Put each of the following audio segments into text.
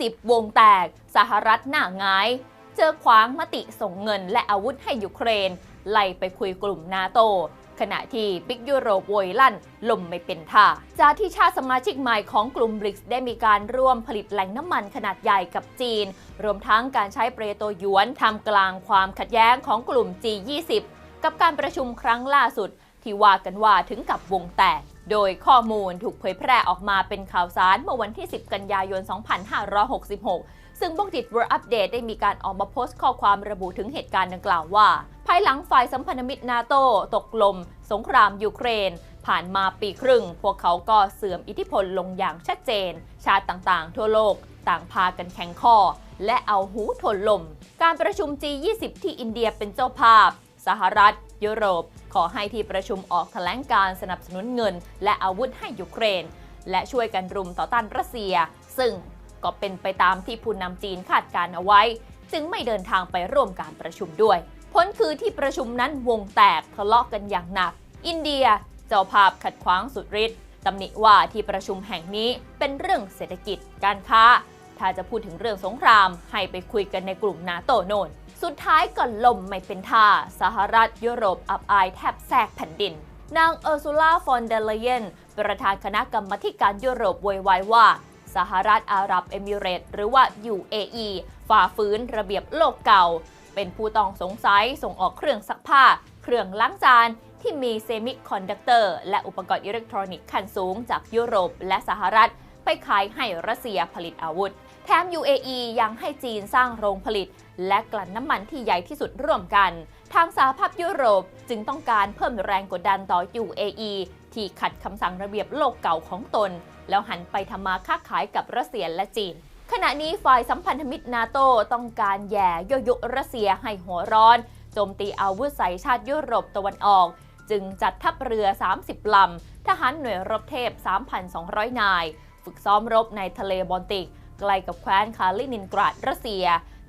20 วงแตก สหรัฐหน้าง้าย เจอขวางมติส่งเงินและอาวุธให้ยูเครน ไล่ไปคุยกลุ่มนาโต ขณะที่บิ๊กยุโรปโวยลั่นลมไม่เป็นท่า จากที่ชาติสมาชิกใหม่ของกลุ่มบริกได้มีการร่วมผลิตแหล่งน้ำมันขนาดใหญ่กับจีน รวมทั้งการใช้เปรโตหยวนทำกลางความขัดแย้งของกลุ่ม G20 กับการประชุมครั้งล่าสุด ที่ว่ากันว่าถึงกับวงแตก โดยข้อมูลถูกเผยแพร่ออกมาเป็นข่าวสารเมื่อวันที่ 10 กันยายน 2566 ซึ่งบกดิตเวอร์อัปเดตได้มีการออกมาโพสต์ข้อความระบุถึงเหตุการณ์ดังกล่าวว่า ภายหลังฝ่ายสัมพันธมิตรนาโตตกลม สงครามยูเครน ผ่านมาปีครึ่ง พวกเขาก็เสื่อมอิทธิพลลงอย่างชัดเจน ชาติต่างๆ ทั่วโลกต่างพากันแข่งข้อ และเอาหูทนลม การประชุม G20 ที่อินเดียเป็นเจ้าภาพ สหรัฐ ยุโรป ขอให้ที่ประชุมออกแถลงการสนับสนุนเงิน และอาวุธให้ยูเครน และช่วยกันรุมต่อต้านรัสเซีย ซึ่งก็เป็นไปตามที่ผู้นำจีนคาดการเอาไว้ จึงไม่เดินทางไปร่วมการประชุมด้วย ผลคือที่ประชุมนั้นวงแตกทะเลาะกันอย่างหนัก อินเดียเจ้าภาพขัดขวางสุดฤทธิ์ตำหนิว่าที่ประชุมแห่งนี้เป็นเรื่องเศรษฐกิจการค้า ถ้าจะพูดถึงเรื่องสงครามให้ไปคุยกันในกลุ่มนาโตโนน สุดท้ายก็ล่มไม่เป็นท่า สหรัฐยุโรปอับอายแทบแทรกแผ่นดิน นางเออร์ซูลาฟอนเดเลเยน ประธานคณะกรรมการยุโรปโวยวายว่า สหรัฐอาหรับเอมิเรตส์หรือว่า UAE ฝ่าฝืนระเบียบโลกเก่า เป็นผู้ต้องสงสัยส่งออกเครื่องซักผ้า เครื่องล้างจานที่มีเซมิคอนดักเตอร์และอุปกรณ์อิเล็กทรอนิกส์ขั้นสูงจากยุโรปและสหรัฐ ไปขายให้รัสเซียผลิตอาวุธ แถม UAE ยังให้จีนสร้างโรงผลิต และกลั่นน้ำมันที่ใหญ่ที่สุดร่วมกัน ทางสหภาพยุโรปจึงต้องการเพิ่มแรงกดดันต่อ UAE ที่ขัดคำสั่งระเบียบโลกเก่าของตน แล้วหันไปทำมาค้าขายกับรัสเซียและจีนขณะนี้ฝ่ายสัมพันธมิตรนาโตต้องการแย่ยโยรัสเซียให้หัวร้อน โจมตีอาวุธใส่ชาติยุโรปตะวันออก จึงจัดทัพเรือ 30 ลำ ทหารหน่วยรบเทพ 3,200 นาย ฝึกซ้อมรบในทะเลบอลติก ใกล้กับแคว้นคาลินินกราดรัสเซีย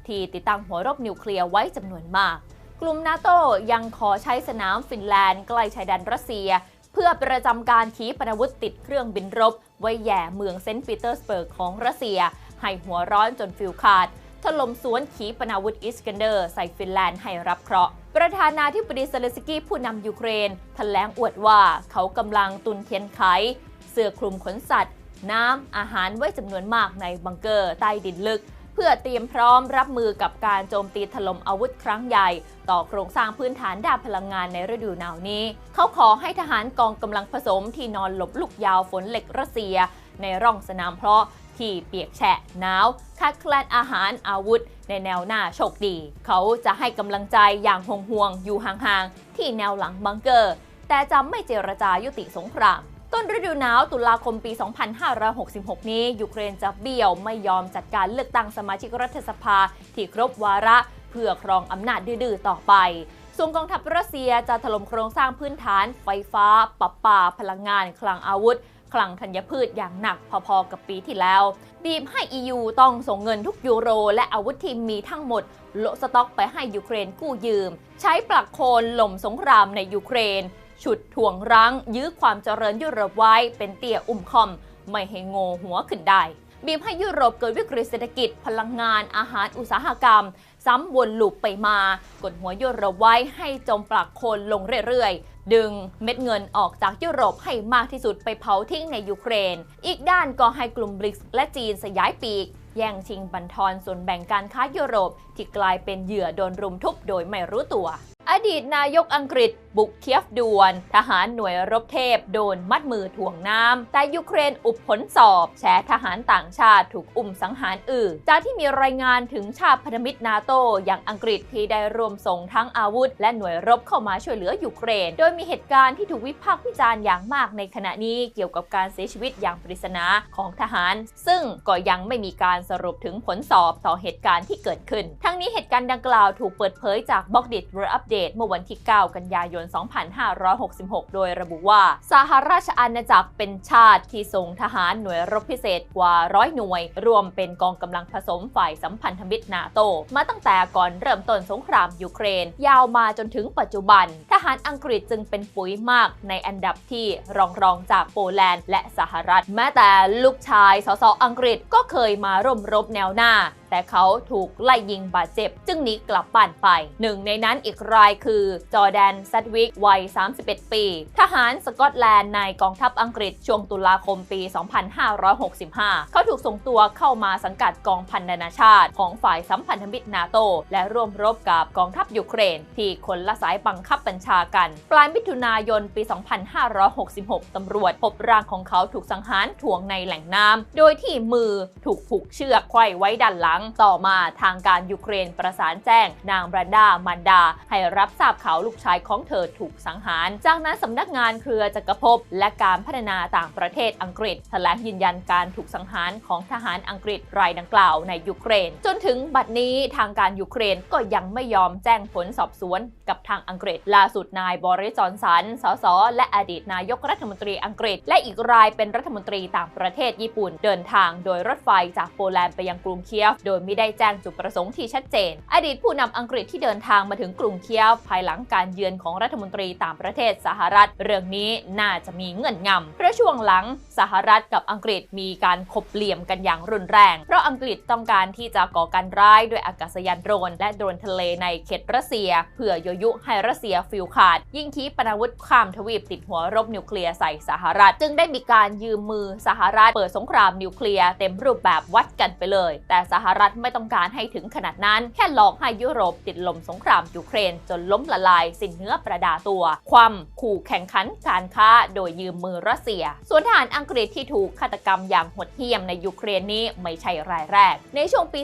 ที่ติดตั้งหัวรบนิวเคลียร์ไว้จำนวนมาก กลุ่มนาโตยังขอใช้สนามฟินแลนด์ใกล้ชายแดนรัสเซีย เพื่อประจำการขีปนาวุธติดเครื่องบินรบ ไว้แย่เมืองเซนต์ปีเตอร์สเบิร์กของรัสเซีย ให้หัวร้อนจนฟิลขาดถล่มสวนขีปนาวุธอิสกันเดอร์ใส่ฟินแลนด์ให้รับเคราะห์ ประธานาธิบดีเซเลสกี้ผู้นำยูเครนแถลงอวดว่าเขากำลังตุนเทียนไข เสื้อคลุมขนสัตว์ น้ำอาหารไว้จำนวนมากในบังเกอร์ใต้ดินลึก เพื่อเตรียมพร้อมรับมือกับการโจมตีถล่มอาวุธครั้งใหญ่ ต่อโครงสร้างพื้นฐานด้านพลังงานในฤดูหนาวนี้ เขาขอให้ทหารกองกำลังผสมที่นอนหลบลูกยาวฝนเหล็กรัสเซีย ในร่องสนามเพราะที่เปียกแฉะหนาวขาดแคลนอาหารอาวุธ ในแนวหน้าโชคดี เขาจะให้กำลังใจอย่างห่วงๆอยู่ห่างๆ ที่แนวหลังบังเกอร์ แต่จะไม่เจรจายุติสงคราม ต้นฤดูหนาวตุลาคมปี 2566 นี้ยูเครนจะเบี้ยวไม่ยอมจัดการเลือกตั้งสมาชิกรัฐสภาที่ครบวาระเพื่อครองอำนาจดื้อต่อไปส่วนกองทัพรัสเซียจะถล่มโครงสร้างพื้นฐาน ไฟฟ้าปะปาพลังงาน คลังอาวุธ คลังธัญพืชอย่างหนักพอๆกับปีที่แล้ว บีบให้ EU ต้องส่งเงินทุกยูโร และอาวุธที่มีทั้งหมดโลสต็อกไปให้ยูเครนกู้ยืม ใช้ปลักโคนหล่มสงครามในยูเครน ฉุดถ่วงรั้ง ยื้อความเจริญยุโรปไว้ เป็นเตี่ยอุ้มคอม ไม่ให้โงหัวขึ้นได้ บีบให้ยุโรปเกิดวิกฤตเศรษฐกิจ พลังงาน อาหารอุตสาหกรรม ซ้ำวนลูปไปมา กดหัวยุโรปไว้ให้จมปลักโคนลงเรื่อยๆ ดึงเม็ดเงินออกจากยุโรปให้มากที่สุดไปเผาทิ้งในยูเครน อีกด้านก็ให้กลุ่มบริกส์และจีนสยายปีกแย่งชิงบันทอนส่วนแบ่งการค้ายุโรป ที่กลายเป็นเหยื่อโดนรุมทุบโดยไม่รู้ตัว อดีตนายกอังกฤษบุกเคียฟด่วน ทหารหน่วยรบเทพโดนมัดมือถ่วงน้ำ แต่ยูเครนอุบผลสอบแฉทหารต่างชาติถูกอุ้มสังหารอื่นจากที่มีรายงานถึงชาติพันธมิตรนาโตอย่างอังกฤษที่ได้รวมส่งทั้งอาวุธ และหน่วยรบเข้ามาช่วยเหลือยูเครน โดยมีเหตุการณ์ที่ถูกวิพากษ์วิจารณ์อย่างมากในขณะนี้เกี่ยวกับการเสียชีวิตอย่างปริศนาของทหาร ซึ่งก็ยังไม่มีการสรุปถึงผลสอบต่อเหตุการณ์ที่เกิดขึ้น ทั้งนี้เหตุการณ์ดังกล่าวถูกเปิดเผยจากบล็อกดิตเรอัปเดตเมื่อวันที่ 9 กันยายน2566 โดยระบุว่าสหราชอาณาจักรเป็นชาติที่ส่งทหารหน่วยรบพิเศษกว่าร้อยหน่วย รวมเป็นกองกำลังผสมฝ่ายสัมพันธมิตรนาโต มาตั้งแต่ก่อนเริ่มต้นสงครามยูเครน ยาวมาจนถึงปัจจุบัน ทหารอังกฤษจึงเป็นปุ๋ยมากในอันดับที่รองรองจากโปแลนด์และสหรัฐ แม้แต่ลูกชายสสอังกฤษก็เคยมาร่วมรบแนวหน้า แต่เขาถูกไล่ยิงบาดเจ็บ จึงหนีกลับบ้านไป หนึ่งในนั้นอีกรายคือจอแดนซัดวิกวัย 31 ปี ทหารสกอตแลนด์ในกองทัพอังกฤษช่วงตุลาคมปี 2565 เขาถูกส่งตัวเข้ามาสังกัดกองพันนานาชาติ ของฝ่ายสัมพันธมิตรนาโต และร่วมรบกับกองทัพยูเครน ที่คนละสายบังคับบัญชากัน ปลายมิถุนายนปี 2566 ตำรวจพบร่างของเขาถูกสังหารถ่วงในแหล่งน้ำโดยที่มือถูกผูกเชือกไขว้ไว้ด้านหลังต่อมาทางการยูเครนประสานแจ้ง นางบรันดามันดา ให้รับทราบข่าวลูกชายของเธอถูกสังหาร จากนั้นสำนักงานเครือจักรภพและการพัฒนาต่างประเทศอังกฤษแถลงยืนยันการถูกสังหารของทหารอังกฤษรายดังกล่าวในยูเครน จนถึงบัดนี้ทางการยูเครนก็ยังไม่ยอมแจ้งผลสอบสวนกับทางอังกฤษ ล่าสุดนายบริจอนสัน สส และอดีตนายกรัฐมนตรีอังกฤษ และอีกรายเป็นรัฐมนตรีต่างประเทศญี่ปุ่น เดินทางโดยรถไฟจากโปแลนด์ไปยังกรุงเคียฟโดยไม่ได้แจ้งจุดประสงค์ที่ชัดเจน อดีตผู้นำอังกฤษที่เดินทางมาถึงกรุงเคียฟภายหลังการเยือนของรัฐมนตรีต่างประเทศสหรัฐ เรื่องนี้น่าจะมีเงื่อนงำเพราะช่วงหลังสหรัฐกับอังกฤษมีการขบเหลี่ยมกันอย่างรุนแรง เพราะอังกฤษต้องการที่จะก่อการร้ายด้วยอากาศยานโดรนและโดรนทะเลในเขตรัสเซียเพื่อโยยุให้รัสเซียฟิลขาด ยิ่งขีปนาวุธข้ามทวีปติดหัวรบนิวเคลียร์ใส่สหรัฐ จึงได้มีการยืมมือสหรัฐเปิดสงครามนิวเคลียร์เต็มรูปแบบวัดกันไปเลย แต่สหรัฐไม่ต้องการให้ถึงขนาดนั้น แค่หลอกให้ยุโรปติดลมสงครามยูเครน จนล้มละลายสิ้นเนื้อประดาตัว ความขู่แข่งขันการค้าโดยยืมมือรัสเซีย ส่วนทหารอังกฤษที่ถูกฆาตกรรมอย่างโหดเหี้ยมในยูเครนนี้ไม่ใช่รายแรก ในช่วงปี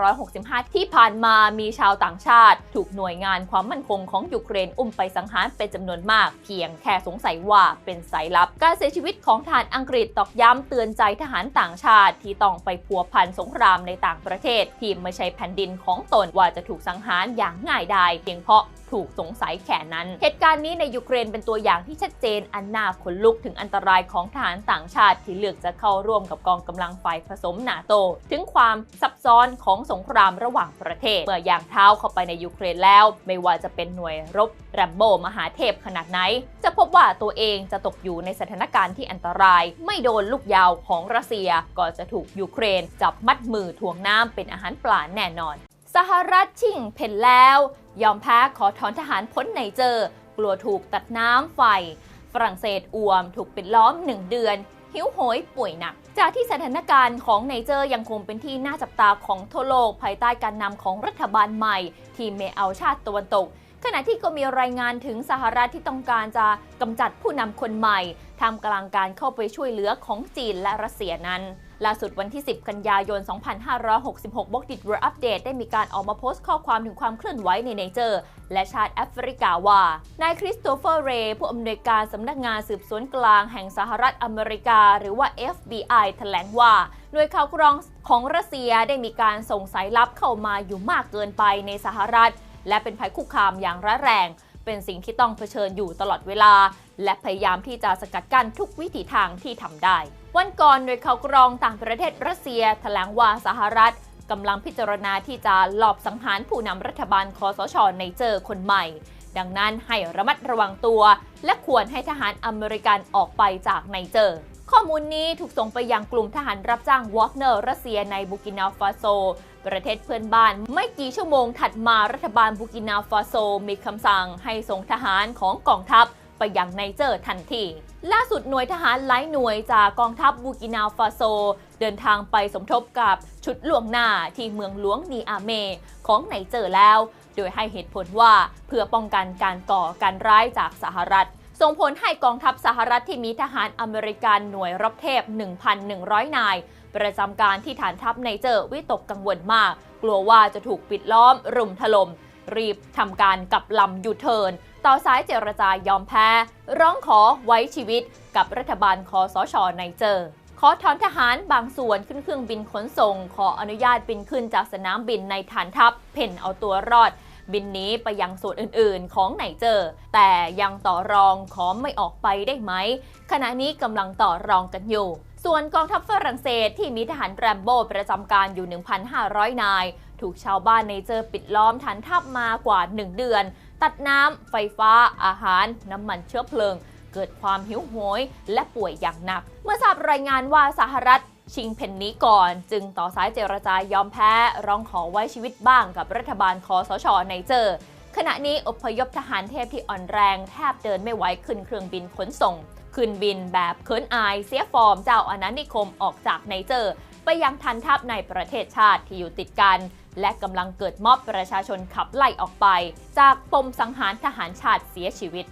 2565 ที่ผ่านมามีชาวต่างชาติ ถูกหน่วยงานความมั่นคงของยูเครนอุ้มไปสังหารเป็นจำนวนมาก เพียงแค่สงสัยว่าเป็นสายลับ การเสียชีวิตของทหารอังกฤษตอกย้ำเตือนใจทหารต่างชาติที่ต้องไปพัวพันสงครามในต่างางประเทศที่ไม่ใช่แผ่นดินของตนว่าจะถูกสังหารอย่างง่ายดายเพียงเพราะ ถูกสงสัยแค่นั้น เหตุการณ์นี้ในยูเครนเป็นตัวอย่างที่ชัดเจนอันน่าขนลุกถึงอันตรายของทหารต่างชาติที่เลือกจะเข้าร่วมกับกองกำลังฝ่ายผสมนาโต ถึงความซับซ้อนของสงครามระหว่างประเทศ เมื่อย่างเท้าเข้าไปในยูเครนแล้ว ไม่ว่าจะเป็นหน่วยรบแรมโบมหาเทพขนาดไหน จะพบว่าตัวเองจะตกอยู่ในสถานการณ์ที่อันตราย ไม่โดนลูกยาวของรัสเซียก็จะถูกยูเครนจับมัดมือถ่วงน้ำเป็นอาหารปลาแน่นอน สหรัฐชิงเพ่นแล้ว ยอมแพ้ขอถอนทหารพ้นในเจอร์ กลัวถูกตัดน้ำไฟ ฝรั่งเศสอวมถูกปิดล้อม1เดือน หิวโหยป่วยหนัก จากที่สถานการณ์ของไนเจอร์ยังคงเป็นที่น่าจับตาของทั่วโลกภายใต้การนำของรัฐบาลใหม่ ที่ไม่เอาชาติตะวันตก ขณะที่ก็มีรายงานถึงสหรัฐที่ต้องการจะกำจัดผู้นำคนใหม่ทำกลางการเข้าไปช่วยเหลือของจีนและรัสเซียนั้น ล่าสุดวันที่ 10 กันยายน 2566 บกดิดเวอร์อัปเดตได้มีการออกมาโพสต์ข้อความถึงความเคลื่อนไหวในไนเจอร์ และชาติแอฟริกาว่า นายคริสโตเฟอร์เรย์ผู้อำนวยการสำนักงานสืบสวนกลางแห่งสหรัฐอเมริกา หรือว่า FBI แถลงว่าหน่วยข่าวกรองของรัสเซียได้มีการส่งสายลับเข้ามาอยู่มากเกินไปในสหรัฐ และเป็นภัยคุกคามอย่างร้ายแรง เป็นสิ่งที่ต้องเผชิญอยู่ตลอดเวลา และพยายามที่จะสกัดกั้นทุกวิถีทางที่ทำได้ วันก่อนโดยเขากรองต่างประเทศรัสเซีย แถลงว่าสหรัฐกำลังพิจารณาที่จะหลอบสังหารผู้นำรัฐบาลคอสชในเจอคนใหม่ ดังนั้นให้ระมัดระวังตัว และควรให้ทหารอเมริกันออกไปจากไนเจอร์ข้อมูลนี้ถูกส่งไปยังกลุ่มทหารรับจ้างวอกเนอร์รัสเซียในบูกินาฟาโซ ประเทศเพื่อนบ้านไม่กี่ชั่วโมงถัดมารัฐบาลบูกินาฟาโซมีคำสั่งให้ส่งทหารของกองทัพ ไปยังไนเจอร์ทันที ล่าสุดหน่วยทหารหลายหน่วยจากกองทัพบูกินาฟาโซ เดินทางไปสมทบกับชุดหลวงหน้าที่เมืองหลวงนีอาเม ของไนเจอร์แล้ว โดยให้เหตุผลว่าเพื่อป้องกันการก่อการร้ายจากสหรัฐส่งผลให้กองทัพสหรัฐที่มีทหารอเมริกันหน่วยรบเทพ 1,100 นาย ประจำการที่ฐานทัพไนเจอร์วิตกกังวลมาก กลัวว่าจะถูกปิดล้อมรุมถลม่มรีบทำการกลับลำยูเทิร์น ต่อสายเจรจายอมแพ้ ร้องขอไว้ชีวิตกับรัฐบาลคอสชไนเจอร์ ขอถอนทหารบางส่วนขึ้นเครื่องบินขนส่ง ขออนุญาตบินขึ้นจากสนามบินในฐานทัพ เพ่นเอาตัวรอด บินนี้ไปยังส่วนอื่นๆ ของไนเจอร์ แต่ยังต่อรองขอไม่ออกไปได้ไหม ขณะนี้กำลังต่อรองกันอยู่ส่วนกองทัพฝรั่งเศสที่มีทหารแรมโบ้ประจำการอยู่ 1,500 นาย ถูกชาวบ้านในเจอปิดล้อมฐานทัพมากว่า 1 เดือน ตัดน้ำ ไฟฟ้า อาหาร น้ำมันเชื้อเพลิง เกิดความหิวโหย และป่วยอย่างหนัก เมื่อทราบรายงานว่าสหรัฐชิงเพนนี้ก่อน จึงต่อสายเจรจายอมแพ้ ร้องขอไว้ชีวิตบ้างกับรัฐบาลคอสชในเจอขณะนี้อพยพทหารเทพที่อ่อนแรง แทบเดินไม่ไหวขึ้นเครื่องบินขนส่ง ขึ้นบินแบบเคินอาย เสียฟอร์มเจ้าอาณานิคมออกจากไนเจอร์ ไปยังทันทัพในประเทศชาติที่อยู่ติดกัน และกำลังเกิดม็อบประชาชนขับไล่ออกไป จากปมสังหารทหารชาติเสียชีวิต